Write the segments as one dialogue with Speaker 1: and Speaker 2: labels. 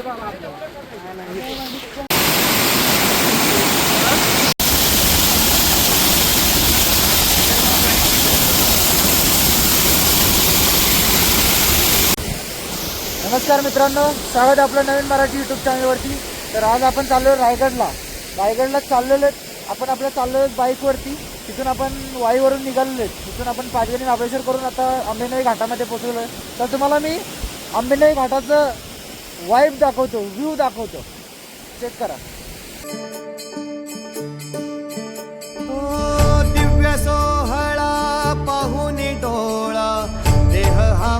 Speaker 1: नमस्कार मित्रांनो स्वागत आपलं नवीन मराठी युट्यूब चॅनलवरती तर आज आपण चाललो रायगडला. रायगडला चाललेलो आपण आपल्या चाललेलो बाईकवरती तिथून आपण वाईवरून निघालेलो आहेत तिथून आपण पाचगणी महाबळेश्वर करून आता आंबेनळी घाटामध्ये पोचलेलो आहे. तर तुम्हाला मी आंबेनळी घाटाचं वाईब दाखवतो व्ह्यू दाखवतो. चेक करा.
Speaker 2: दिव्य सोहळा पाहुणे डोळा देह हा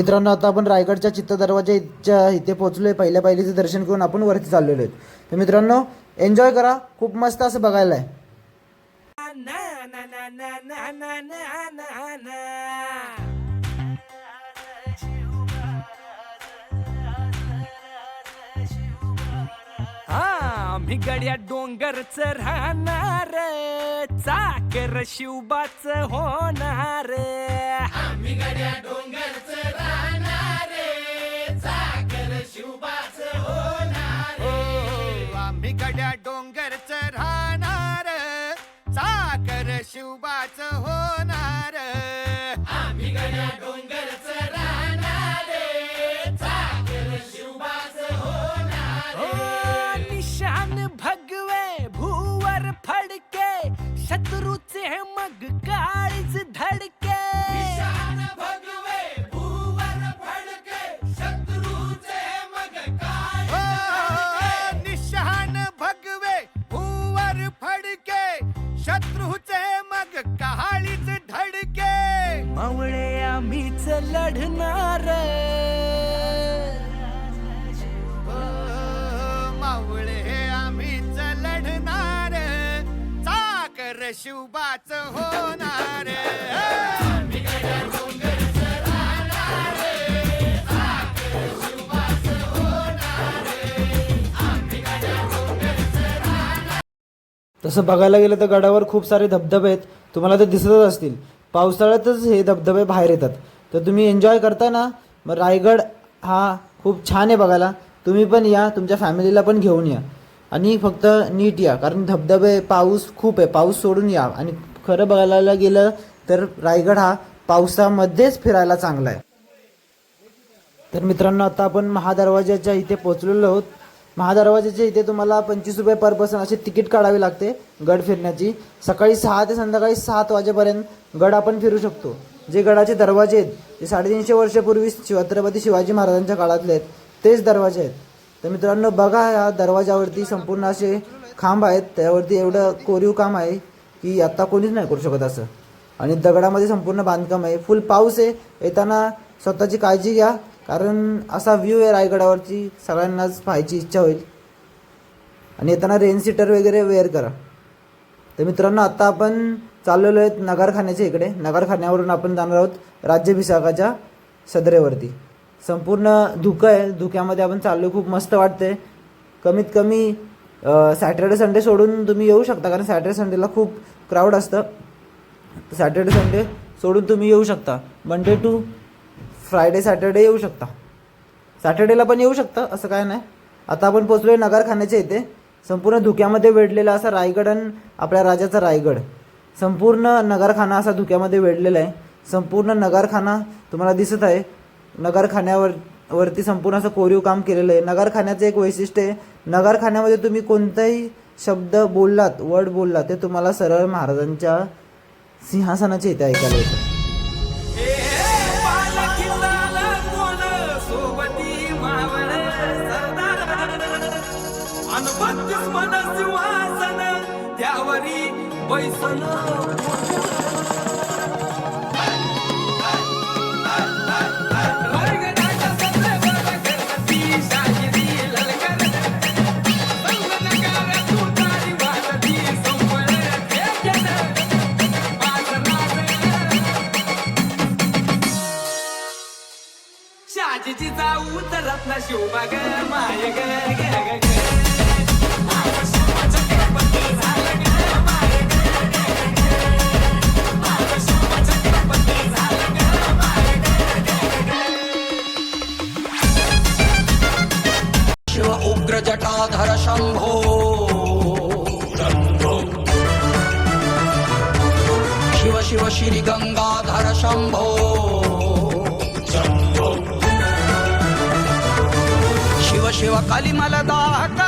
Speaker 1: मित्रांनो आता आपण रायगडच्या चित्त दरवाजाच्या इथे पोहोचलोय. पहिल्या पहिलीचं दर्शन करून आपण वरती चाललेलो आहेत. तर मित्रांनो एन्जॉय करा. खूप मस्त असं बघायला आहे.
Speaker 3: आम्ही गड्या डोंगरच राहणार चाकर शिवबाच होणार आम्ही गड्या डोंगरच राहणार सागर शिवबाच
Speaker 2: राहणार सागर शिवबाच होणार
Speaker 3: होणार निशान
Speaker 2: भगवे भूवर फडके
Speaker 3: शत्रू
Speaker 2: ओ, मावळे आम्हीच लढणार चाकर शिवबाच होणार.
Speaker 1: तसं बघायला गेलं तर गडावर खूप सारे धबधबे आहेत. तुम्हाला ते दिसतच असतील. पावसाळ्यातच हे धबधबे बाहेर येतात. तर तुम्ही एन्जॉय करता ना मग रायगड हा खूप छान आहे बघायला. तुम्ही पण या तुमच्या फॅमिलीला पण घेऊन या. आणि फक्त नीट या कारण धबधबे पाऊस खूप आहे. पाऊस सोडून या. आणि खरं बघायला गेलं तर रायगड हा पावसामध्येच फिरायला चांगला आहे. तर मित्रांनो आता आपण महादरवाज्याच्या इथे पोहोचलेलो आहोत. महादरवाजाच्या इथे तुम्हाला पंचवीस रुपये पर पर्सन असे तिकीट काढावी लागते गड फिरण्याची. सकाळी सहा ते संध्याकाळी सात वाजेपर्यंत गड आपण फिरू शकतो. जे गडाचे दरवाजे आहेत ते साडेतीनशे वर्षापूर्वी छत्रपती शिवाजी महाराजांच्या काळातले आहेत तेच दरवाजे आहेत. तर मित्रांनो बघा ह्या दरवाजावरती संपूर्ण असे खांब आहेत त्यावरती एवढं कोरीव काम आहे की आत्ता कोणीच नाही करू शकत असं. आणि दगडामध्ये संपूर्ण बांधकाम आहे. फुल पाऊस आहे येताना स्वतःची काळजी घ्या कारण असा व्ह्यू आहे रायगडावरची सगळ्यांनाच पाहायची इच्छा होईल. आणि येताना रेन सीटर वगैरे वेअर करा. तर मित्रांनो आत्ता आपण चाललेलो आहेत नगरखान्याच्या इकडे. नगरखान्यावरून आपण जाणार आहोत राज्याभिषेकाच्या सदरेवरती. संपूर्ण धुकं आहे. धुक्यामध्ये आपण चाललो खूप मस्त वाटते कमीत कमी सॅटर्डे संडे सोडून तुम्ही येऊ शकता कारण सॅटर्डे संडेला खूप क्राऊड असतं. सॅटर्डे संडे सोडून तुम्ही येऊ शकता. मंडे टू फ्रायडे सॅटर्डे येऊ शकता. सॅटर्डेला पण येऊ शकता असं काय नाही. आता आपण पोचलो आहे नगरखान्याच्या इथे. संपूर्ण धुक्यामध्ये वेढलेला असा रायगड आणि आपल्या राजाचा रायगड. संपूर्ण नगरखाना असा धुक्यामध्ये वेढलेला आहे. संपूर्ण नगरखाना तुम्हाला दिसत आहे. नगरखान्यावर वरती संपूर्ण असं कोरीव काम केलेलं आहे. नगरखान्याचं एक वैशिष्ट्य आहे नगरखान्यामध्ये तुम्ही कोणताही शब्द बोललात वर्ड बोललात ते तुम्हाला सरळ महाराजांच्या सिंहासनाच्या इथे ऐकायला येतं.
Speaker 3: बैसन जाऊ तर रत्न शिवबा माय ग ग.
Speaker 4: उग्र जटाधर शंभो शिव शिव श्री गंगाधर शंभो शिव शिव कलिमल दाहक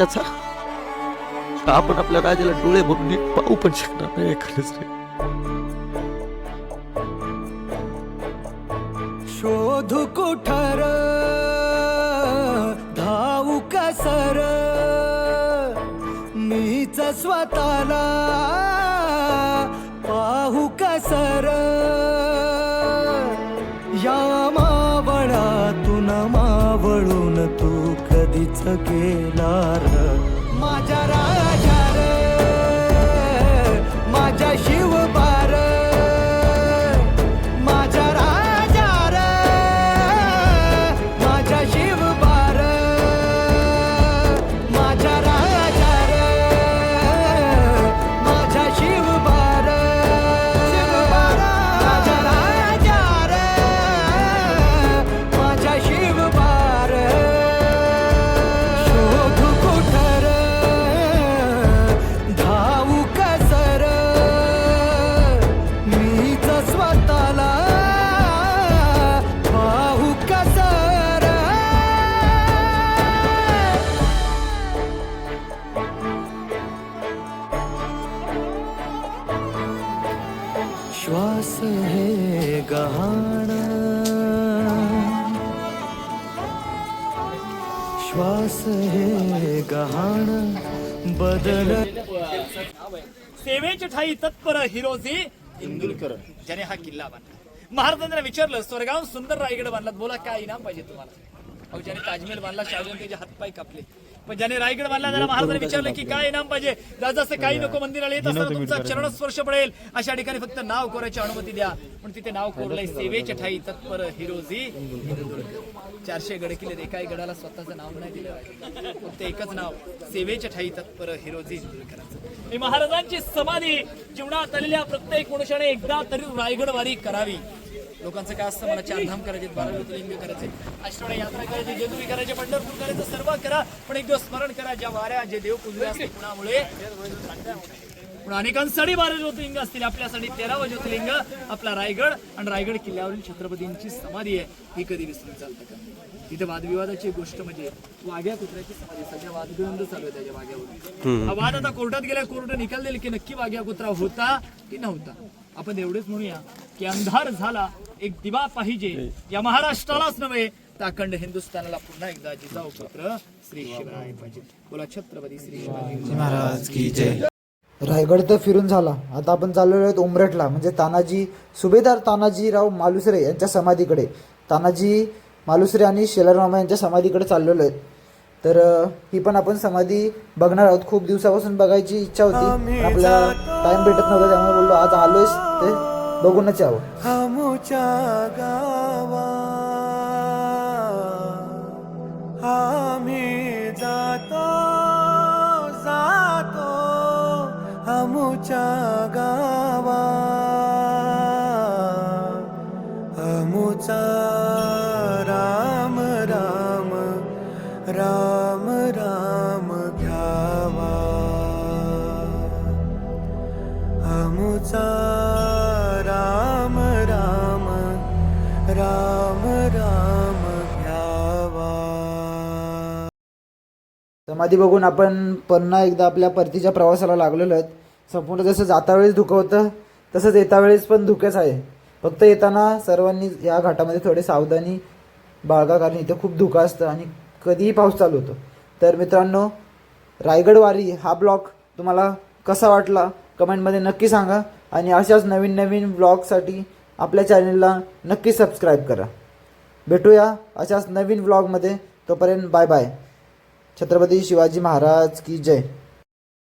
Speaker 5: त्याचा. आपण आपल्या राजाला डोळे भरून नीट पाहू पण शकणार नाही एखादच रे
Speaker 3: शोधू कुठर धावू कसर मीच स्वतःला पाहू कसर या मावळातून मावळून तू केला र माझ्या
Speaker 5: हे गहाण। श्वास हे गहाण बदल
Speaker 6: सेवेची ठाई तत्पर हिरोजी इंदुलकर ज्याने हा किल्ला बांधला. महाराजांना विचारलं स्वर्गाहून सुंदर रायगड बांधलात बोला काय इनाम पाहिजे तुम्हाला? अहो ज्याने ताजमहल बांधला शाहजहान त्याचे हातपाय कापले. पण ज्याने रायगड बांधला त्याला महाराजांनी विचारलं की काय इनाम पाहिजे? राजाचं काही नको मंदिराला येत असताना तुमचा चरणस्पर्श पडेल. अशा ठिकाणी फक्त नाव कोरायची अनुमती द्या. पण तिथे नाव कोरलंय सेवेचे ठाई तत्पर हिरोजी. चारशे गड किल्ले एकाही गडाला स्वतःचं नाव नाही दिलं. फक्त एकच नाव सेवेच्या ठाई तत्पर हिरोजी. ही महाराजांची समाधी जीवनात आलेल्या प्रत्येक मनुष्याने एकदा तरी रायगड वारी करावी. लोकांचं काय असतं? मला चारधाम करायचे बारा ज्योतिर्लिंग करायचे अष्टवडे यात्रा करायची जेजुरी करायचे पंढरपूर करायचं सर्व करा. पण एक दिवस स्मरण करा ज्या वाऱ्या जे देव पुजले असते कुणामुळे? पण अनेकांसाठी बारा ज्योतिर्लिंग असतील आपल्यासाठी तेरावं ज्योतिर्लिंग आपला रायगड. आणि रायगड किल्ल्यावरील छत्रपतींची समाधी आहे ही कधी विसरून चालतं का? इथे वादविवादाची गोष्ट म्हणजे वाघ्या कुत्र्याची समाधी सध्या वादविवाद चालू आहे त्याच्या वाघ्यावर हा वाद आता कोर्टात गेला कोर्ट निकाल देईल की नक्की वाघ्या कुत्रा होता की नव्हता? आपण एवढेच म्हणूया की अंधार झाला एक दिवा पाहिजे. या महाराष्ट्रालाच नव्हे तर अखंड हिंदुस्थानाला पुन्हा एकदा जिजाऊ पुत्र श्री शिवराय पाहिजे. बोला छत्रपती श्री शिवाजी.
Speaker 1: रायगड तर फिरून झाला. आता आपण चाललेलो आहेत उमरटला म्हणजे तानाजी सुभेदार तानाजीराव मालुसरे यांच्या समाधीकडे. तानाजी मालुसरे आणि शेलारमामा यांच्या समाधीकडे चाललेलो आहेत. तर ही पण आपण समाधी बघणार आहोत. खूप दिवसापासून बघायची इच्छा होती. आपल्याला टाइम भेटत नव्हता त्यामुळे बोललो आज आलोयच ते बघूनच यावं.
Speaker 5: आमुच्या गावा अमुचा राम राम राम राम घ्यावा. अमुचा राम राम राम राम घ्यावा.
Speaker 1: समाधी बघून आपण पुन्हा एकदा आपल्या परतीच्या प्रवासाला लागलेलो आहेत. संपूर्ण जसं जाता वेळेस धुकं होतं तसंच येता वेळेस पण धुकेच आहे. फक्त येताना सर्वांनी या घाटामध्ये थोडे सावधानी बाळगा कारण इथं खूप धुकं असतं आणि कधीही पाऊस चालू होतो. तर मित्रांनो रायगड वारी हा ब्लॉग तुम्हाला कसा वाटला कमेंटमध्ये नक्की सांगा आणि अशाच नवीन नवीन ब्लॉगसाठी आपल्या चॅनलला नक्की सबस्क्राईब करा. भेटूया अशाच नवीन ब्लॉगमध्ये तोपर्यंत बाय बाय. छत्रपती शिवाजी महाराज की जय.